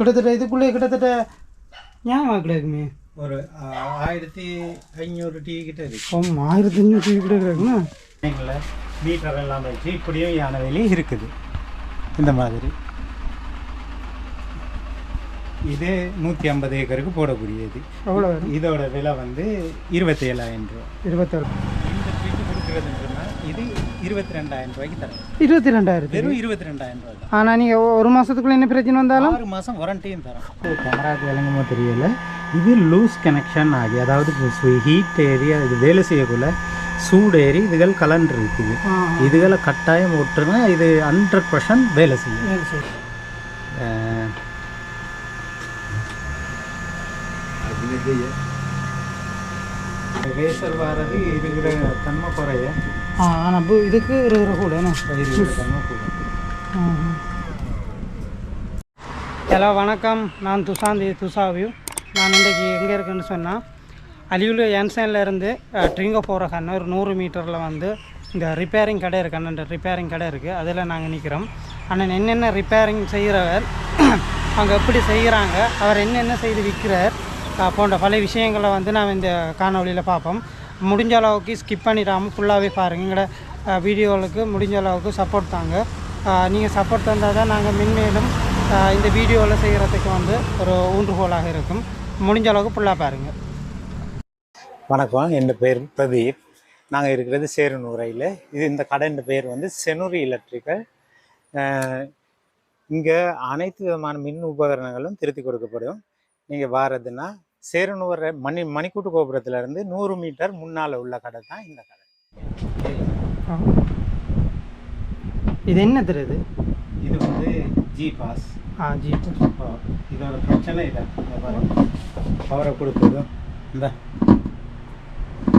கிட்டத்தட்ட இதுக்குள்ளே கிட்டத்தட்ட நியாயமாக கிடைக்குமே? ஒரு ஆயிரத்தி ஐநூறு டீ கிட்ட இருக்கு. ஆமாம் ஆயிரத்தி அஞ்சூற்றி கூட கிடைக்குண்ணா எங்களை மீட்டர் எல்லாம் வச்சு இப்படியும் யானை வேலையும் இருக்குது. இந்த மாதிரி. இது நூற்றி ஐம்பது ஏக்கருக்கு போடக்கூடியது. எவ்வளோ இதோட விலை வந்து இருபத்தி ஏழாயிரம் ரூபா இருபத்தாறு இந்த ட்ரீட் கொடுக்குறதுன்னு இது இருபத்தி ரெண்டாயிரம் ரூபாய்க்கு தரேன். இருபத்தி ரெண்டாயிரத்து வெறும் இருபத்தி ரெண்டாயிரம் ரூபாய் ஆனால் நீங்கள் ஒரு மாதத்துக்குள்ளே என்ன பிரச்சனை வந்தாலும்? ஆறு மாதம் வாரண்டியும் தரோம் கேமராக்கு விளங்குமோ தெரியல. இது லூஸ் கனெக்ஷன் ஆகி அதாவது ஹீட் ஏரியா இது வேலை செய்யக்குள்ள சூடு ஏறி இதுகள் கலண்டு இருக்குது. இதுகளை கட்டாயம் ஒட்டுனா இது ஹண்ட்ரட் பர்சன்ட் வேலை செய்யும். ரேசர் வாரது இருக்கிற தன்மை குறைய. ஆ ஆனால் இதுக்கு இருக்கிற கூட ஹலோ வணக்கம் நான் துஷாந்தி துஷாவியூ நான் இன்றைக்கி எங்கே இருக்குன்னு சொன்னால் அலியூலு என்சன்லேருந்து ட்ரிங்கோ போகிற கண்ணு ஒரு நூறு மீட்டரில் வந்து இந்த ரிப்பேரிங் கடை இருக்கு அண்ணன் ரிப்பேரிங் கடை இருக்குது அதில் நாங்கள் நிற்கிறோம் அண்ணன் என்னென்ன ரிப்பேரிங் செய்கிறவர் அவங்க எப்படி செய்கிறாங்க அவர் என்னென்ன செய்து விற்கிறார் போன்ற பல விஷயங்களை வந்து நாம் இந்த காணொலியில் பார்ப்போம் முடிஞ்ச அளவுக்கு ஸ்கிப் பண்ணிடாமல் ஃபுல்லாகவே பாருங்கள் எங்களோட வீடியோவுக்கு முடிஞ்ச அளவுக்கு சப்போர்ட் தாங்க. நீங்கள் சப்போர்ட் தந்தால் தான் நாங்கள் மென்மேலும் இந்த வீடியோவில் செய்கிறதுக்கு வந்து ஒரு ஊன்றுகோலாக இருக்கும். முடிஞ்ச அளவுக்கு ஃபுல்லாக பாருங்கள் வணக்கம். என் பேர் பிரதீப். நாங்கள் இருக்கிறது சேருநூரையில் இது இந்த கடையின் பேர் வந்து செனுரி எலக்ட்ரிக்கல் இங்கே அனைத்து விதமான மின் உபகரணங்களும் திருத்தி கொடுக்கப்படும் நீங்கள் வாரதுன்னா சேருநூரை மணி மணிக்கூட்டு கோபுரத்துலேருந்து நூறு மீட்டர் முன்னால் உள்ள கடை தான் இந்த கடை இது என்ன தெரியுது இது? வந்து ஜி பாஸ் ஆ ஜி இதோட பிரச்சனை பாருங்க. பவரை கொடுத்ததும் இந்த.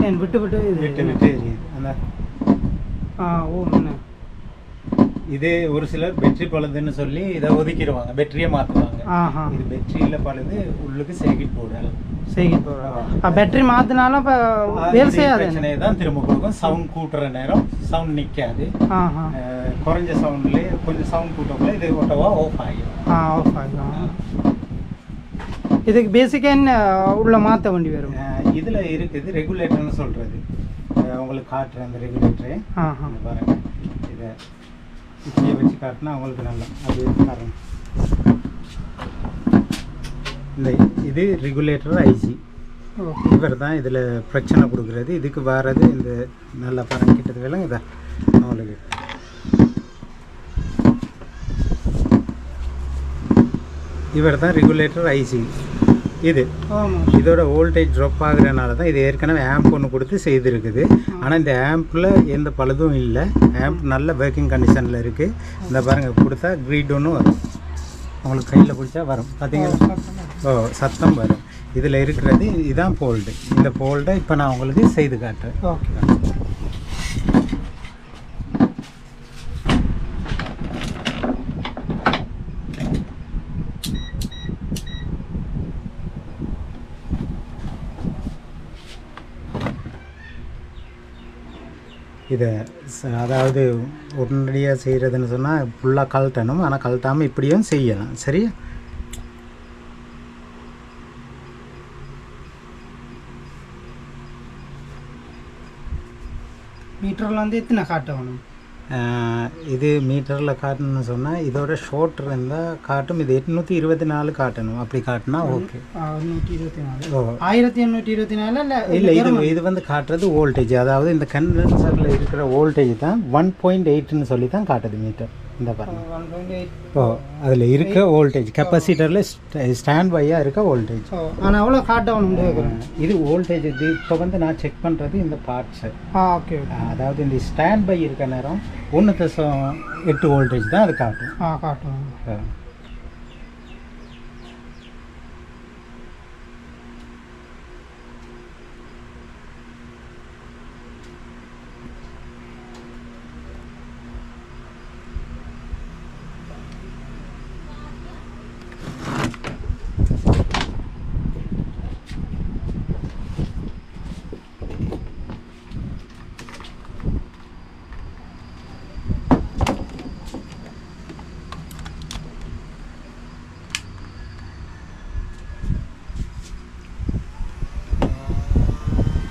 ஏன் விட்டு விட்டு இது விட்டு விட்டு அந்த ஆ ஓ என்ன? இது ஒரு சிலர் பெட்ரி பழுதுன்னு சொல்லி இதை ஒதுக்கிடுவாங்க. பெட்ரியை மாற்றுவாங்க உள்ளுக்கு சேகிட் போடல் செய்கி போடுறோம் பேட்டரி மாற்றினாலும் இப்போ வேலை செய்யாது. பிரச்சனையை தான் திரும்ப கொடுக்கும். சவுண்ட் கூட்டுற நேரம் சவுண்ட் நிற்காது குறைஞ்ச சவுண்ட்லேயே கொஞ்சம் சவுண்ட் கூட்டக்குள்ள இது ஒட்டவா ஆஃப் ஆகிடும். ஆ ஆஃப் ஆகிடும். இதுக்கு பேசிக்காக என்ன உள்ள மாற்ற வேண்டி வரும்? இதில் இருக்குது ரெகுலேட்டர்னு சொல்கிறது உங்களுக்கு காட்டுற அந்த ரெகுலேட்டரு ஆஹா. இங்க பாருங்க. இதை இப்படியே வச்சு காட்டினா உங்களுக்கு நல்லா அது காரணம் இந்த இது ரெகுலேட்டர் ஐசி இவர் தான் இதில் பிரச்சனை கொடுக்குறது. இதுக்கு வர்றது இந்த நல்லா பாருங்க கிட்டது விலங்குதா அவங்களுக்கு இவர் தான் ரெகுலேட்டர் ஐசி இது. இதோட வோல்டேஜ் ட்ராப் ஆகுறதுனால தான் இது ஏற்கனவே ஆம்ப் ஒன்று கொடுத்து செய்திருக்குது. ஆனால் இந்த ஆம்பில் எந்த பழுதும் இல்லை. ஆம்ப் நல்ல ஒர்க்கிங் கண்டிஷனில் இருக்குது இந்த பாருங்கள் கொடுத்தா க்ரீட் ஒன்று வரும். உங்களுக்கு கையில் பிடிச்சா வரும். பார்த்தீங்களா ஓ சத்தம் வரும். இதில் இருக்கிறது இதுதான் போல்டு இந்த போல்டை இப்போ நான் உங்களுக்கு செய்து காட்டுறேன். ஓகே. இதை அதாவது உடனடியாக செய்கிறதுன்னு சொன்னால் ஃபுல்லாக கழட்டணும். ஆனால் கழட்டாமல் இப்படியும் செய்யலாம். சரியா? மீட்டரில் வந்து எத்தனை காட்டணும் இது மீட்டரில் காட்டணும்னு சொன்னால் இதோட ஷார்ட் இருந்தால் காட்டும். இது எட்நூற்றி இருபத்தி நாலு காட்டணும். அப்படி காட்டினா ஓகே நூற்றி இருபத்தி நாலு. ஓ. ஆயிரத்தி எண்ணூற்றி இருபத்தி நாலு இல்லை இல்லை இது இது வந்து காட்டுறது வோல்டேஜ் அதாவது இந்த கண்டென்சரில் இருக்கிற வோல்டேஜ் தான் ஒன் பாயிண்ட் எயிட்னு சொல்லி தான் காட்டுது மீட்டர் இந்த பாருங்க. ஓ அதில் இருக்க வோல்டேஜ் கெப்பாசிட்டரில் ஸ்டாண்ட் பையாக இருக்க வோல்டேஜ் ஆனால் காட்டணும் கேட்குறேன் இது. வோல்டேஜ் இது இப்போ வந்து நான் செக் பண்ணுறது இந்த பார்ட்ஸு ஓகே அதாவது இந்த ஸ்டாண்ட் பை இருக்க நேரம் ஒன்று எட்டு வோல்டேஜ் தான் அது காட்டும். ஆ காட்டணும்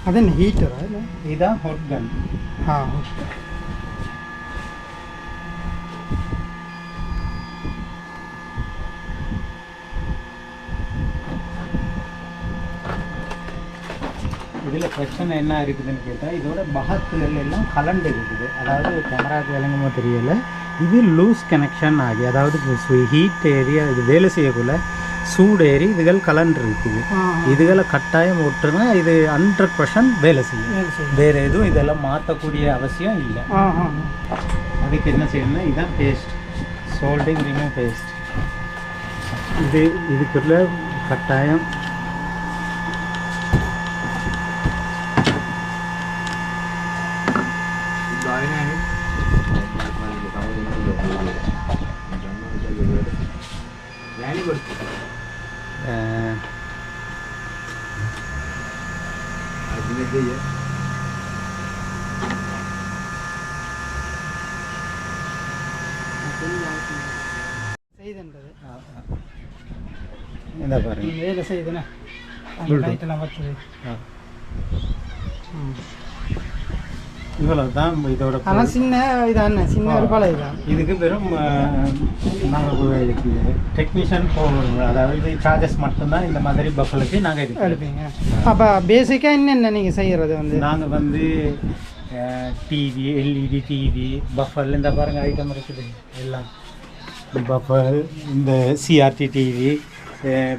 ஹீட்டரா இல்லை இதுதான் ஹாட் கன் ஆ இதில் பிரச்சனை என்ன இருக்குதுன்னு கேட்டால் இதோட பகத்துகள் எல்லாம் கலண்டு இருக்குது அதாவது கேமராக்கு விளங்குமோ தெரியல இது லூஸ் கனெக்ஷன் ஆகி அதாவது ஹீட் ஏரியா இது வேலை செய்யக்குள்ள சூடு ஏறி இதுகள் கலண்டு இருக்குது. இதுகளை கட்டாயம் விட்டுனா இது ஹண்ட்ரட் பர்சன்ட் வேலை செய்யும். வேறு எதுவும் இதெல்லாம் மாற்றக்கூடிய அவசியம் இல்லை. அதுக்கு என்ன செய்யணும்னா இதுதான் பேஸ்ட் சோல்டிங் ரிமூவ் பேஸ்ட் இது இதுக்குள்ள கட்டாயம் அஹ், செய்துன்றது இந்த பாருங்க வேலை செய்யுதுண்ணே. லைட்டெல்லாம் வச்சுது ம். இவ்வளவு தான் இதோட ஆனால் சின்ன இதாண்ணே சின்ன ஒரு பழைய இதான். இதுக்கு வெறும் நாங்கள் டெக்னீஷியன் போகணும் அதாவது சார்ஜஸ் மட்டும்தான் இந்த மாதிரி பஃபலுக்கு நாங்கள் எடுக்கிறோம் எடுப்பீங்க. அப்போ பேசிக்காக என்னென்ன நீங்கள் செய்கிறது வந்து? நாங்கள் வந்து டிவி எல்இடி டிவி பஃபல் இந்த பாருங்க ஐட்டம் இருக்குது. எல்லாம். பஃபல் இந்த சிஆர்டி டிவி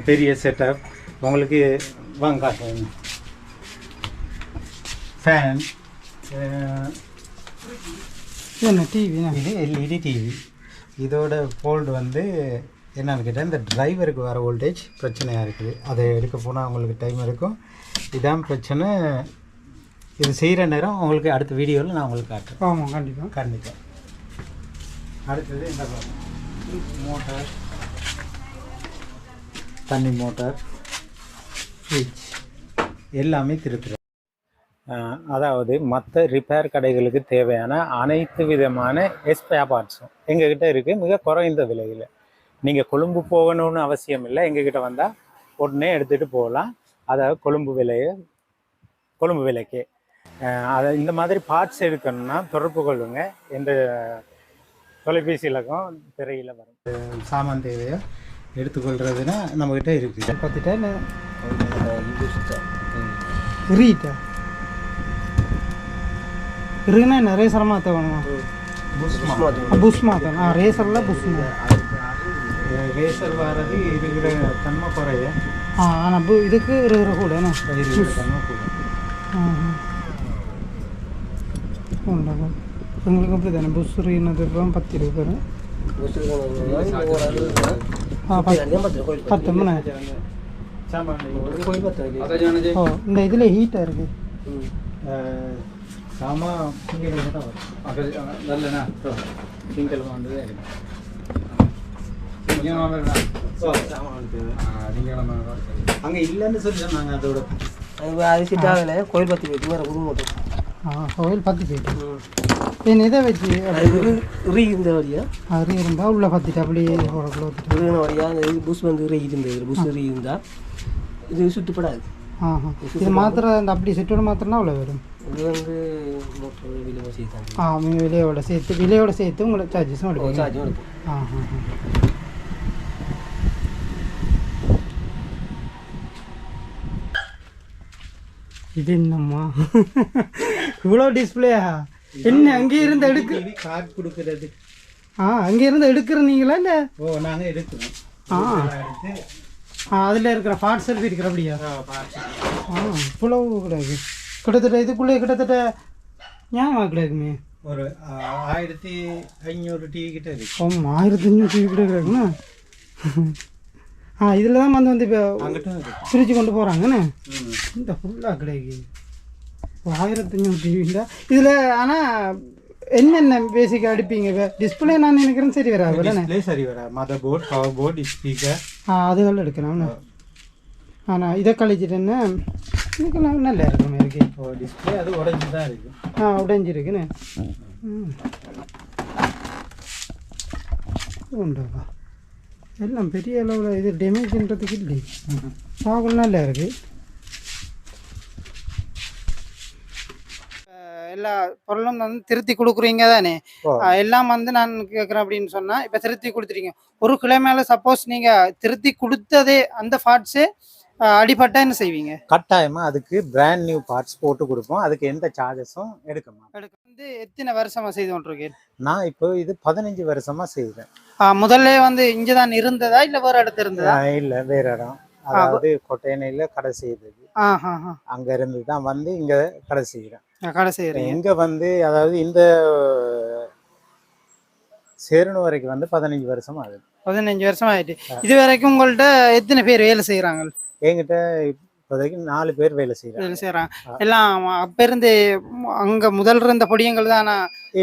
பெரிய செட்டப் உங்களுக்கு வாங்க காட்டுறேன் ஃபேன் என்ன டிவிண்ணே இது எல்இடி டிவி இதோட ஃபோல்டு வந்து என்னன்னு கேட்டால் இந்த டிரைவருக்கு வர வோல்டேஜ் பிரச்சனையாக இருக்குது. அதை எடுக்க போனால் அவங்களுக்கு டைம் இருக்கும். இதான் பிரச்சனை. இது செய்கிற நேரம் உங்களுக்கு அடுத்த வீடியோவில் நான் உங்களுக்கு காட்டுறேன். ஆமாம் கண்டிப்பாக கண்டிப்பாக அடுத்தது இந்த மோட்டார் தண்ணி மோட்டார் ஃப்ரிட்ஜ் எல்லாமே திருத்துறோம். அதாவது மற்ற ரிப்பேர் கடைகளுக்கு தேவையான அனைத்து விதமான எஸ்பேர் பார்ட்ஸும் எங்ககிட்ட இருக்குது மிக குறைந்த விலையில். நீங்கள் கொழும்பு போகணும்னு அவசியம் இல்லை. எங்ககிட்ட வந்தால் உடனே எடுத்துகிட்டு போகலாம். அதாவது கொழும்பு விலையை கொழும்பு விலைக்கே. அதை இந்த மாதிரி பார்ட்ஸ் எடுக்கணும்னா தொடர்பு கொள்ளுங்க. எந்த தொலைபேசி இலக்கம் திரையில் வரும். சாமான் தேவையோ? எடுத்துக்கொள்றதுன்னா நம்மக்கிட்ட இருக்குது பார்த்துட்டா ரீட்டா. இருக்குன்னா என்ன ரேசர் மாற்ற வேணுமா? புஷ் மாற்றணும் ஆ ரேசரில் புஷ் ரேசர் வர்றது இருக்கிற தன்மை குறைய ஆ ஆனால் பு இதுக்கு இருக்கிற கூட என்ன? தன்மை கூட. உண்டாகும் எங்களுக்கு அப்படி தானே புஷ் ரீனது பத்து ஆ பத்து பத்து மணி இந்த இதில் ஹீட்டாக இருக்கு சாமா நல்லண்ணா சிங்கிள் வந்து அங்கே இல்லைன்னு சொல்லி சொன்னாங்க அதோட அது செட் ஆகலை கோயில் பத்து போயிட்டு வேறு ஆ கோயில் பத்து போயிட்டு என்ன இதை வச்சு ரீ இருந்த வழியா அது இருந்தால் உள்ளே பத்துட்டு அப்படியே இருந்த வழியா அந்த புஷ் வந்து ரீ இருந்தது புஷ் ரீ இருந்தா. இது சுட்டுப்படாது இது மாத்திரை அந்த அப்படி செட்டோட மாத்திரம்னா அவ்வளோ வரும். இது வந்து ஆ உங்க விலையோட சேர்த்து விலையோட சேர்த்து உங்களுக்கு சார்ஜஸும் எடுப்பீங்க சார்ஜும் எடுப்போம். ஆஹா. இது என்னம்மா? இவ்வளோ டிஸ்பிளேயா என்ன அங்கே இருந்து எடுக்கு கார்டு கொடுக்கறது. ஆ அங்கே இருந்து எடுக்கிற நீங்களா இல்லை? ஓ நாங்கள் எடுக்கிறோம். ஆ. ஆ அதில் இருக்கிற பார்ட் செல்ஃபி இருக்கிற அப்படியா ஆ, இவ்வளவு கிடையாது. கிட்டத்தட்ட இதுக்குள்ளே கிட்டத்தட்ட ஞாபகம் கிடைக்குமே ஒரு ஆயிரத்தி ஐநூறு டிவி கிட்ட இருக்கு. ஆமாம் ஆயிரத்தி அஞ்சூறு டிவி கூட கிடைக்குண்ணா ஆ இதில் தான் வந்து வந்து இப்போ பிரித்து கொண்டு போகிறாங்கண்ணே. இந்த ஃபுல்லாக கிடைக்கு ஆயிரத்தி அஞ்சூறு டிவிண்டா இதில் ஆனால் என்னென்ன பேசிக்காக அடிப்பீங்க இப்போ டிஸ்பிளே நான் நினைக்கிறேன் சரி வராது டிஸ்பிளே சரி வரா mother board power board speaker ஆ. அதுகள் எடுக்கலாம்ண்ணே ஆனால் இதை கழிச்சிட்டேன்னா இதுக்கெல்லாம் நல்லா இருக்குமே இருக்கு. ஓ டிஸ்பிளே அது உடஞ்சி தான் இருக்கு. ஆ உடைஞ்சிருக்குண்ணே ம். உண்டுப்பா எல்லாம் பெரிய அளவில் இது டேமேஜ்ன்றதுக்கு இல்லை பார்க்கணும் நல்லா இருக்கு. எல்லா பொருளும் வந்து திருத்தி கொடுக்குறீங்க தானே எல்லாம் வந்து நான் கேட்குறேன் அப்படின்னு சொன்னா இப்போ திருத்தி கொடுத்துறீங்க ஒரு கிலோ மேல சப்போஸ் நீங்க திருத்தி கொடுத்ததே அந்த பார்ட்ஸே அடிபட்டா என்ன செய்வீங்க? கட்டாயமா அதுக்கு பிராண்ட் நியூ பார்ட்ஸ் போட்டு கொடுப்போம். அதுக்கு எந்த சார்ஜஸும் எடுக்க மாட்டோம். அதுக்கு வந்து எத்தனை வருஷமா செய்து கொண்டிருக்கீங்க நான் இப்போ இது பதினஞ்சு வருஷமா செய்கிறேன் முதல்ல வந்து இங்கே தான் இருந்ததா இல்லை வேற இடத்துல இருந்ததா? இல்ல வேற இடம். அதாவது கொட்டையணையில கடை செய்தது. அங்க இருந்து தான் வந்து இங்க கடை செய்கிறேன் நான் கடை செய்கிறீங்க இங்க வந்து அதாவது இந்த சேரணும் வரைக்கும் வந்து பதினஞ்சு வருஷம் ஆகுது. பதினஞ்சு வருஷம் ஆயிட்டு. இது வரைக்கும் உங்கள்ட்ட எத்தனை பேர் வேலை செய்கிறாங்க என்கிட்ட இப்போதைக்கு நாலு பேர் வேலை செய்யறாங்க வேலை செய்கிறாங்க எல்லாம் அப்ப இருந்து அங்க முதல் இருந்த பொடியங்கள் தான்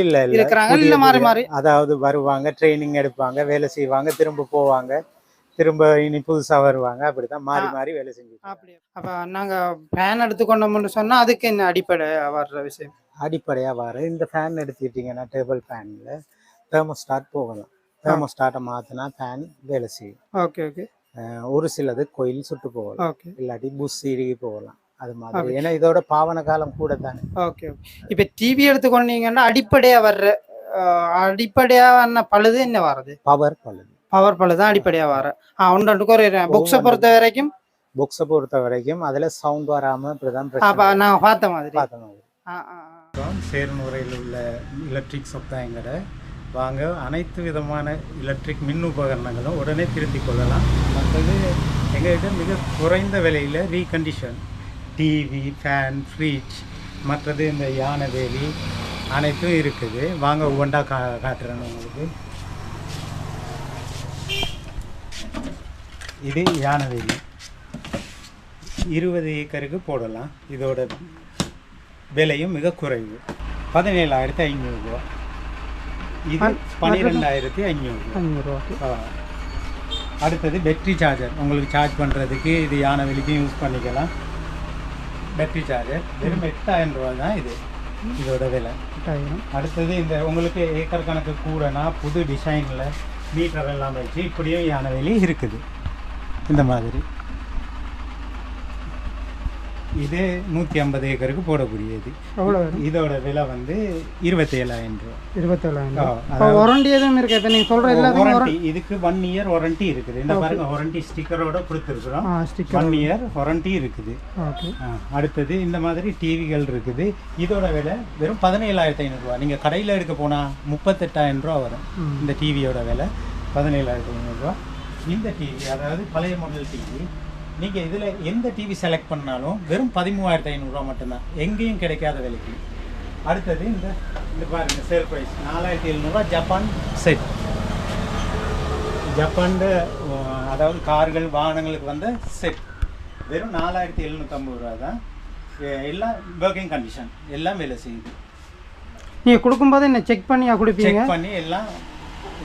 இல்ல இல்ல. இருக்கிறாங்க? இல்ல மாறி மாறி? அதாவது வருவாங்க ட்ரைனிங் எடுப்பாங்க வேலை செய்வாங்க திரும்ப போவாங்க. திரும்ப இனி புதுசா வருவாங்க. அப்படிதான் மாறி மாறி வேலை செஞ்சுட்டு அப்படி. அப்ப நாங்க ஃபேன் எடுத்துக்கொண்டோம்னு சொன்னா அதுக்கு என்ன அடிப்படை வர்ற விஷயம்? அடிப்படையா வர இந்த ஃபேன் எடுத்துக்கிட்டிங்கன்னா டேபிள் ஃபேன்ல தெர்மோஸ்டாட் போகலாம். தெர்மோஸ்டாட்டை மாத்தினா ஃபேன் வேலை செய்யும். Okay okay. ஒரு சிலது கோயில் சுட்டு போகலாம். ஓகே. இல்லாட்டி புஷ் இறுகி போகலாம். அது மாதிரி. ஏன்னா இதோட பாவன காலம் கூட தானே. ஓகே இப்ப டிவி எடுத்துக்கொண்டீங்கன்னா அடிப்படையா வர்ற அஹ், அடிப்படையா வந்த பழுது என்ன வர்றது? பவர் பழுது. பவர் பழுது தான் அடிப்படையா வர ஆ ஒன்று ரெண்டு குறை புக்ஸை பொறுத்த வரைக்கும்? புக்ஸை பொறுத்த வரைக்கும் அதுல சவுண்ட் வராம இப்படிதான் அப்ப நான் பார்த்த மாதிரி. பார்த்த மாதிரி. சேர்முறையில் உள்ள எலக்ட்ரிக் சொத்தாயங்கட வாங்க அனைத்து விதமான எலக்ட்ரிக் மின் உபகரணங்களும் உடனே திருத்திக் கொள்ளலாம். மற்றது எங்கள்கிட்ட மிக குறைந்த விலையில் ரீகண்டிஷன் டிவி ஃபேன் ஃப்ரிட்ஜ் மற்றது இந்த யானை வேலி அனைத்தும் இருக்குது. வாங்க ஒவ்வொன்றா கா காட்டுறேன் உங்களுக்கு. இது யானை வேலி இருபது ஏக்கருக்கு போடலாம். இதோட விலையும் மிக குறைவு. பதினேழாயிரத்தி ஐநூறுரூவா இது பன்னிரெண்டாயிரத்தி ஐநூறுரூவா ரூபா. அடுத்தது பேட்டரி சார்ஜர் உங்களுக்கு சார்ஜ் பண்ணுறதுக்கு இது யானை வெளிக்கும் யூஸ் பண்ணிக்கலாம். பேட்டரி சார்ஜர் வெறும் எட்டாயிரம் ரூபா தான் இது. இதோட விலை. எட்டாயிரம். அடுத்தது இந்த உங்களுக்கு ஏக்கர் கணக்கு கூடனா புது டிசைனில் மீட்டர் எல்லாம் வச்சு இப்படியும் யானை வெளி இருக்குது. இந்த மாதிரி. இது நூற்றி ஐம்பது ஏக்கருக்கு போடக்கூடியது. எவ்வளோ இதோட விலை வந்து இருபத்தி ஏழாயிரம் ரூபா இருபத்தேழாயிரம் வாரண்டி எதுவும் இருக்கா? இப்போ நீங்கள் சொல்கிற வாரண்டி இதுக்கு ஒன் இயர் வாரண்டி இருக்குது. இந்த பாருங்க வாரண்டி ஸ்டிக்கரோட கொடுத்துருக்குறோம். ஒன் இயர் வாரண்டி இருக்குது. அடுத்தது இந்த மாதிரி டிவிகள் இருக்குது. இதோட விலை வெறும் பதினேழாயிரத்தி ஐநூறுரூவா நீங்கள் கடையில் எடுக்க போனால் முப்பத்தெட்டாயிரம் ரூபா வரும். இந்த டிவியோட விலை பதினேழாயிரத்தி ஐநூறுரூவா இந்த டிவி அதாவது பழைய மாடல் டிவி நீங்கள் இதில் எந்த டிவி செலக்ட் பண்ணாலும் வெறும் பதிமூவாயிரத்தி ஐநூறுரூவா மட்டும்தான். எங்கேயும் கிடைக்காத விலைக்கு. அடுத்தது இந்த இந்த பாருங்க சேல் ப்ரைஸ் நாலாயிரத்தி எழுநூறுவா ஜப்பான் செட் ஜப்பான் அதாவது கார்கள் வாகனங்களுக்கு வந்த செட் வெறும் நாலாயிரத்தி எழுநூற்றம்பது ரூபா தான். எல்லாம் ஒர்க்கிங் கண்டிஷன் எல்லாம் வேலை செய்யுது. நீங்கள் கொடுக்கும்போது என்ன செக் பண்ணியா கொடுப்பீங்க? செக் பண்ணி எல்லாம்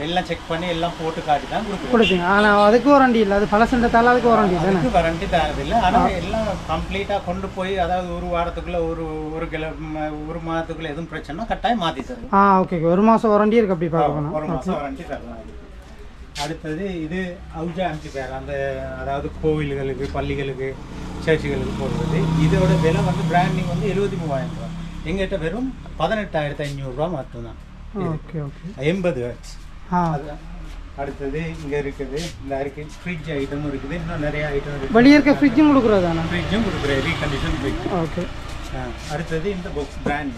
எல்லாம் செக் பண்ணி எல்லாம் போட்டு காட்டி தான் கொடுக்குறோம். கொடுப்பீங்க ஆனால் அதுக்கு வாரண்டி இல்லை. அது பழசுன்றதால அதுக்கு வாரண்டி தானே? அதுக்கு வாரண்டி தரதில்லை. ஆனால் எல்லாம் கம்ப்ளீட்டாக கொண்டு போய் அதாவது ஒரு வாரத்துக்குள்ள ஒரு ஒரு கிலோ ஒரு மாதத்துக்குள்ள எதுவும் பிரச்சனை கட்டாயம் மாற்றி தருவோம். ஆ ஓகே ஒரு மாதம் வாரண்டி இருக்கு அப்படி பார்க்கணும் ஒரு மாதம் வாரண்டி தரலாம். அடுத்தது இது அவுஜா பேர் அந்த அதாவது கோவில்களுக்கு பள்ளிகளுக்கு சர்ச்சுகளுக்கு போடுறது. இதோட விலை வந்து பிராண்டிங் வந்து எழுபத்தி மூவாயிரம் ரூபா. எங்கிட்ட வெறும் பதினெட்டாயிரத்தி ஐநூறுரூவா மட்டும்தான். ஓகே ஓகே எண்பது ஹெர்ட்ஸ் அடுத்தது இங்கே இருக்குது. இந்த இருக்கு ஃப்ரிட்ஜ் ஐட்டமும் இருக்குது. இன்னும் நிறைய ஐட்டம் இருக்குது. வெளியே இருக்க ஃப்ரிட்ஜும் கொடுக்குறது தானே ஃப்ரிட்ஜும் கொடுக்குறேன் ரீகண்டிஷன் ஃப்ரிட்ஜ் ஓகே அடுத்தது இந்த பாக்ஸ் பிராண்ட்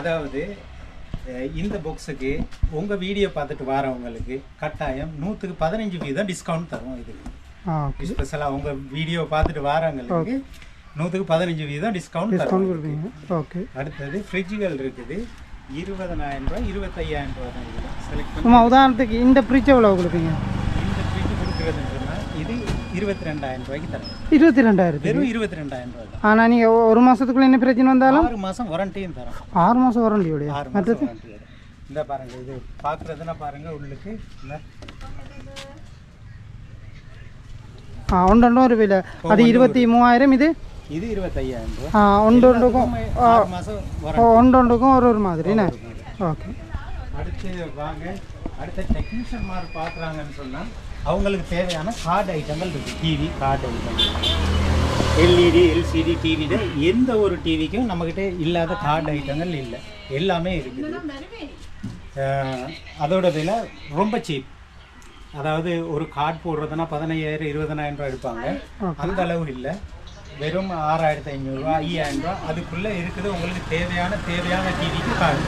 அதாவது இந்த பாக்ஸுக்கு உங்கள் வீடியோ பார்த்துட்டு வரவங்களுக்கு கட்டாயம் நூற்றுக்கு பதினஞ்சு வீதம் டிஸ்கவுண்ட் தரும் இதுக்கு ஸ்பெஷலாக உங்கள் வீடியோ பார்த்துட்டு வரவங்களுக்கு நூற்றுக்கு பதினஞ்சு வீதம் டிஸ்கவுண்ட் தரும் ஓகே அடுத்தது ஃப்ரிட்ஜுகள் இருக்குது. இருபதனாயிரம் ரூபாய் இருபத்தையாயிரம் ரூபாய் தான் செலக்ட் பண்ணி உதாரணத்துக்கு இந்த ஃப்ரிட்ஜ் எவ்வளோ கொடுப்பீங்க? இந்த ஃப்ரிட்ஜ் கொடுக்குறதுன்னு சொன்னால் இது இருபத்தி ரெண்டாயிரம் ரூபாய்க்கு தரேன். இருபத்தி ரெண்டாயிரத்து வெறும் இருபத்தி ரெண்டாயிரம் ரூபாய் தான். ஆனால் நீங்கள் ஒரு மாதத்துக்குள்ள என்ன பிரச்சனை வந்தாலும்? ஆறு மாதம் வாரண்டியும் தரோம். ஆறு மாதம் வாரண்டியோடைய ஆறு மாதம் இந்த பாருங்க இது பார்க்குறதுனா பாருங்க உள்ளுக்கு இந்த ஆ ஒன்று ஒன்று ஒரு அது இருபத்தி மூவாயிரம் இது இது இருபத்தையாயிரம் ரூபாய் ஆ ஒன்று ஒன்றுக்கும் ஒன்று ஒரு ஒரு மாதிரி ஓகே. அடுத்து வாங்க. அடுத்த டெக்னீஷியன் மாதிரி பார்க்குறாங்கன்னு சொன்னால் அவங்களுக்கு தேவையான கார்டு ஐட்டங்கள் இருக்குது TV card item LED LCD டிவியில் எந்த ஒரு டிவிக்கும் நம்மக்கிட்ட இல்லாத கார்டு ஐட்டங்கள் இல்லை. எல்லாமே இருக்குது. அதோட விலை ரொம்ப சீப் அதாவது ஒரு கார்டு போடுறதுனா பதினையாயிரம் இருபதனாயிரம் ரூபாய் எடுப்பாங்க. அந்த அளவு இல்லை. வெறும் ஆறாயிரத்தி ஐநூறுரூவா ஐயாயிரம் ரூபா அதுக்குள்ளே இருக்குது. உங்களுக்கு தேவையான தேவையான டிவிக்கு கார்டு